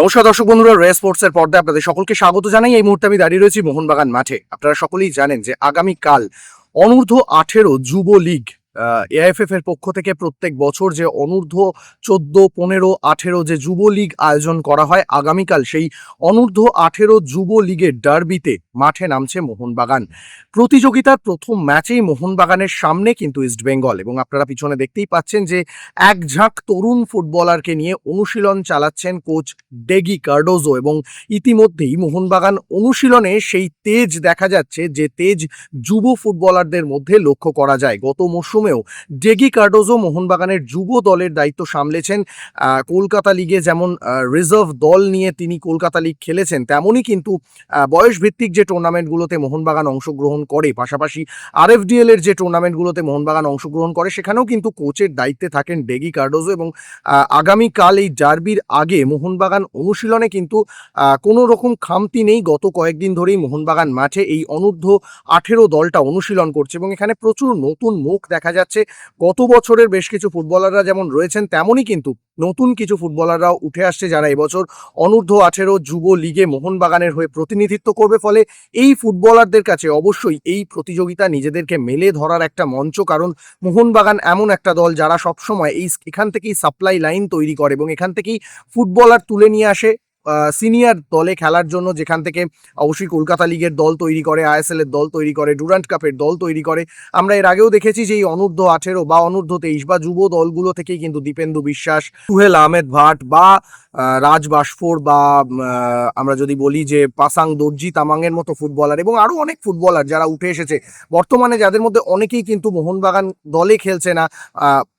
নমস্কার দর্শক বন্ধুরা রে স্পোর্টস এর পর্দায় আপনাদের সকলকে স্বাগত জানাই। এই মুহূর্তে আমি দাঁড়িয়ে রয়েছি মোহনবাগান মাঠে। আপনারা সকলেই জানেন যে আগামী কাল অনূর্ধ্ব আঠেরো যুব লীগ এআইএফএফ এর পক্ষ থেকে প্রত্যেক বছর যে অনূর্ধ্ব চোদ্দ, পনেরো, আঠেরো যে যুব লীগ আয়োজন করা হয়, আগামীকাল সেই অনূর্ধ্ব আঠেরো যুব লীগের ডার্বিতে মাঠে নামছে মোহনবাগান। প্রতিযোগিতার প্রথম ম্যাচেই মোহনবাগানের সামনে কিন্তু ইস্টবেঙ্গল এবং আপনারা পিছনে দেখতেই পাচ্ছেন যে এক ঝাঁক তরুণ ফুটবলারকে নিয়ে অনুশীলন চালাচ্ছেন কোচ ডেগি কার্ডোজো এবং ইতিমধ্যেই মোহনবাগান অনুশীলনে সেই তেজ দেখা যাচ্ছে যে তেজ যুব ফুটবলারদের মধ্যে লক্ষ্য করা যায়। গত মরশুমেও ডেগি কার্ডোজো মোহনবাগানের যুব দলের দায়িত্ব সামলেছেন। কলকাতা লিগে যেমন রিজার্ভ দল নিয়ে তিনি কলকাতা লিগ খেলেছেন, তেমনই কিন্তু বয়সভিত্তিক যে টুর্নামেন্টগুলোতে মোহনবাগান অংশগ্রহণ করে, পাশাপাশি আরএফডিএল এর যে টুর্নামেন্টগুলোতে মোহনবাগান অংশগ্রহণ করে, সেখানেও কিন্তু কোচের দায়িত্বে থাকেন ডেগি কার্ডোজো এবং আগামীকাল এই ডার্বির আগে মোহনবাগান অনুশীলনে কিন্তু কোনো রকম খামতি নেই। গত কয়েকদিন ধরেই মোহনবাগান মাঠে এই অনূর্ধ্ব আঠেরো দলটা অনুশীলন করছে এবং এখানে প্রচুর নতুন মুখ দেখা যাচ্ছে গত বছরের বেশ কিছু ফুটবলাররা যেমন রয়েছেন, তেমনই কিন্তু নতুন কিছু ফুটবলাররাও উঠে আসছে যারা এবছর অনূর্ধ্ব আঠেরো যুব লিগে মোহনবাগানের হয়ে প্রতিনিধিত্ব করবে। ফলে এই ফুটবলারদের কাছে অবশ্যই এই প্রতিযোগিতা নিজেদেরকে মেলে ধরার একটা মঞ্চ, কারণ মোহনবাগান এমন একটা দল যারা সবসময় এই এখান থেকেই সাপ্লাই লাইন তৈরি করে এবং এখান থেকেই ফুটবলার তুলে নিয়ে আসে। সিনিয়র দলে খেলার জন্য যেখান থেকে অবশ্যই কলকাতা লিগের দল তৈরি করে আইএসএল এর দল তৈরি করে ডুরান্ট কাপের দল তৈরি করে। আমরা এর আগেও দেখেছি যে এই অনূর্ধ্ব আঠেরো বা অনূর্ধ্ব তেইশ বা যুব দলগুলো থেকেই কিন্তু দীপেন্দু বিশ্বাস, সুহেল আহমেদ ভাট বা রাজ বাসফোর বা আমরা যদি বলি যে পাসাং দর্জি তামাংয়ের মতো ফুটবলার এবং আরও অনেক ফুটবলার যারা উঠে এসেছে। বর্তমানে যাদের মধ্যে অনেকেই কিন্তু মোহনবাগান দলে খেলছে না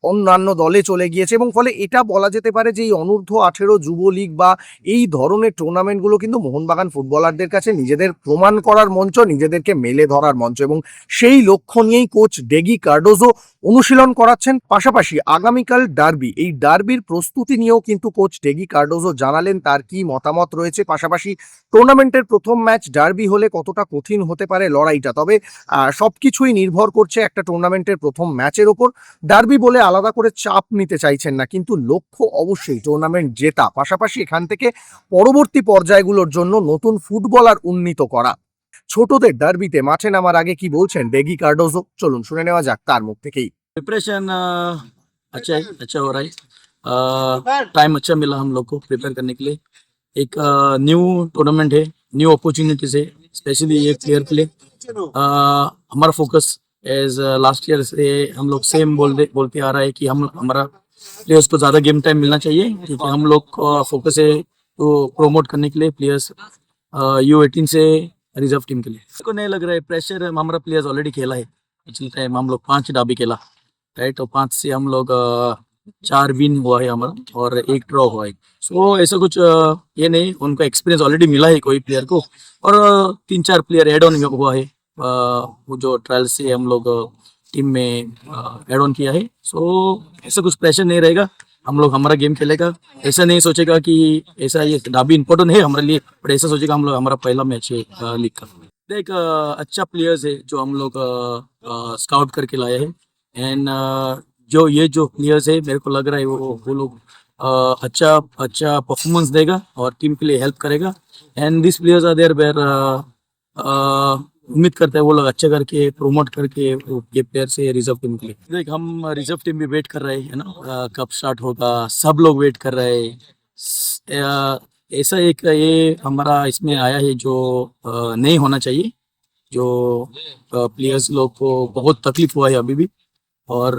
অন্যান্য দলে চলে গিয়েছে এবং ফলে এটা বলা যেতে পারে যে এই অনূর্ধ্ব আঠেরো যুব লীগ বা এই ধরনের টুর্নামেন্টগুলো কিন্তু মোহনবাগান ফুটবলারদের কাছে নিজেদের প্রমাণ করার মঞ্চ, নিজেদেরকে মেলে ধরার মঞ্চ এবং সেই লক্ষ্য নিয়েই কোচ ডেগি কার্ডোজো অনুশীলন করাচ্ছেন। পাশাপাশি আগামীকাল ডার্বি। এই ডার্বির প্রস্তুতি নিয়েও কিন্তু কোচ ডেগি কার্ডোজো জানালেন তার কি মতামত রয়েছে। পাশাপাশি টুর্নামেন্টের প্রথম ম্যাচ ডার্বি হলে কতটা কঠিন হতে পারে লড়াইটা? তবে সব কিছুই নির্ভর করছে একটা টুর্নামেন্টের প্রথম ম্যাচের ওপর। ডার্বি বলে আলাদা করে চাপ নিতে চাইছেন না, কিন্তু লক্ষ্য অবশ্যই টুর্নামেন্ট জেতা। পাশাপাশি এখান থেকে পরবর্তী পর্যায়গুলোর জন্য নতুন ফুটবলার উন্নীত করা। ছোটদের ডার্বিতে মাঠে নামার আগে কি বলছেন ডেগি কার্ডোজো চলুন শুনে নেওয়া যাক তার মুখ থেকেই प्रिपरेशन अच्छा है अच्छा हो रहा है टाइम अच्छा मिला हम लोग को प्रिपेयर करने के लिए एक न्यू टूर्नामेंट है न्यू अपॉर्चुनिटीज है स्पेशली ये प्लेयर के लिए अह, हमारा फोकस एज लास्ट ईयर से हम लोग सेम बोलते बोलते आ रहा है कि हम हमारा प्लेयर्स को ज़्यादा गेम टाइम मिलना चाहिए क्योंकि हम लोग का फोकस है तो प्रोमोट करने के लिए प्लेयर्स यू एटीन से रिज़र्व टीम के लिए। को नहीं लग रहा है प्रेशर हमारा प्लेयर्स ऑलरेडी खेला है। पिछले टाइम हम लोग पाँच डाबी खेला राइट और पाँच से हम लोग चार विन हुआ है हमारा और एक ड्रॉ हुआ है। सो ऐसा कुछ ये नहीं, उनको एक्सपीरियंस ऑलरेडी मिला है कोई प्लेयर को। और तीन चार प्लेयर एड ऑन हुआ है। वो जो ट्रायल से हम लोग टीम में एड ऑन किया है। सो ऐसा कुछ प्रेशर नहीं रहेगा। हम लोग हमारा गेम खेलेगा। ऐसा नहीं सोचेगा कि ऐसा ये डाबी इम्पोर्टेंट है हमारे लिए बट ऐसा सोचेगा हम लोग हमारा पहला मैच है लीग का। एक अच्छा प्लेयर्स है जो हम लोग स्काउट करके लाए हैं। एंड जो ये जो प्लेयर्स है, मेरे को लग रहा है वो वो लोग अच्छा अच्छा परफॉर्मेंस देगा और टीम के लिए हेल्प करेगा। And this players are there where उम्मीद करते हैं वो लोग अच्छा करके प्रमोट करके ये प्लेयर से रिज़र्व टीम के लिए। देख, हम रिज़र्व टीम भी वेट कर रहे हैं ना। कब स्टार्ट होगा? सब लोग वेट कर रहे हैं। ऐसा एक ये हमारा इसमें आया है जो नहीं होना चाहिए, जो प्लेयर्स लोग को बहुत तकलीफ़ हुआ है अभी भी। और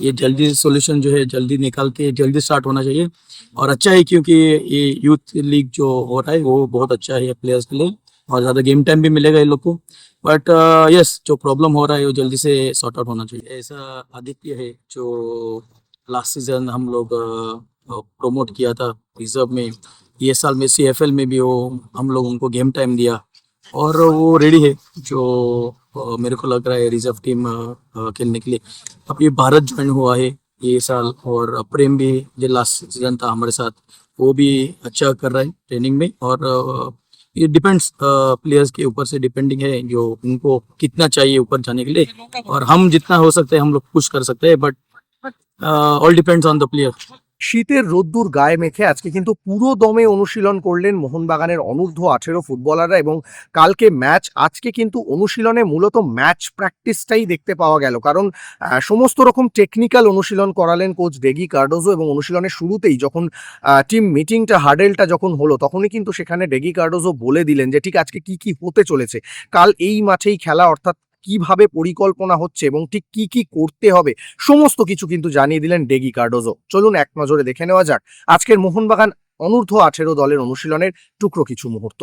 ये जल्दी सॉल्यूशन जो है, जल्दी निकाल के जल्दी स्टार्ट होना चाहिए। और अच्छा है क्योंकि ये यूथ लीग जो हो रहा है, वो बहुत अच्छा है प्लेयर्स के लिए। और ज़्यादा गेम टाइम भी मिलेगा इन लोग को। बट यस जो प्रॉब्लम हो रहा है वो जल्दी से सॉर्ट आउट होना चाहिए। ऐसा आदित्य है जो लास्ट सीज़न हम लोग प्रमोट किया था रिज़र्व में। ये साल में सी में भी वो हम लोग उनको गेम टाइम दिया। और वो रेडी है जो मेरे को लग रहा है रिज़र्व टीम खेलने के लिए। अब ये भारत ज्वाइन हुआ है ये साल और प्रेम भी जो लास्ट सीज़न था हमारे साथ, वो भी अच्छा कर रहा है ट्रेनिंग में। और ये डिपेंड्स प्लेयर्स के ऊपर से डिपेंडिंग है जो उनको कितना चाहिए ऊपर जाने के लिए। और हम जितना हो सकते हैं, हम लोग पुश कर सकते हैं but all depends on the player শীতের রোদ্দুর গায়ে মেখে আজকে কিন্তু পুরো দমে অনুশীলন করলেন মোহনবাগানের অনূর্ধ্ব আঠেরো ফুটবলাররা এবং কালকে ম্যাচ, আজকে কিন্তু অনুশীলনে মূলত ম্যাচ প্র্যাকটিসটাই দেখতে পাওয়া গেল। কারণ সমস্ত রকম টেকনিক্যাল অনুশীলন করালেন কোচ ডেগি কার্ডোজো এবং অনুশীলনের শুরুতেই যখন টিম মিটিংটা হার্ডেলটা যখন হলো, তখনই কিন্তু সেখানে ডেগি কার্ডোজো বলে দিলেন যে, ঠিক আজকে কি কি হতে চলেছে? কাল এই মাঠেই খেলা, অর্থাৎ কীভাবে পরিকল্পনা হচ্ছে এবং ঠিক কি কি করতে হবে, সমস্ত কিছু কিন্তু জানিয়ে দিলেন ডেগি কার্ডোজো। চলুন এক নজরে দেখে নেওয়া যাক। আজকের মোহনবাগান অনূর্ধ্ব আঠেরো দলের অনুশীলনের টুকরো কিছু মুহূর্ত।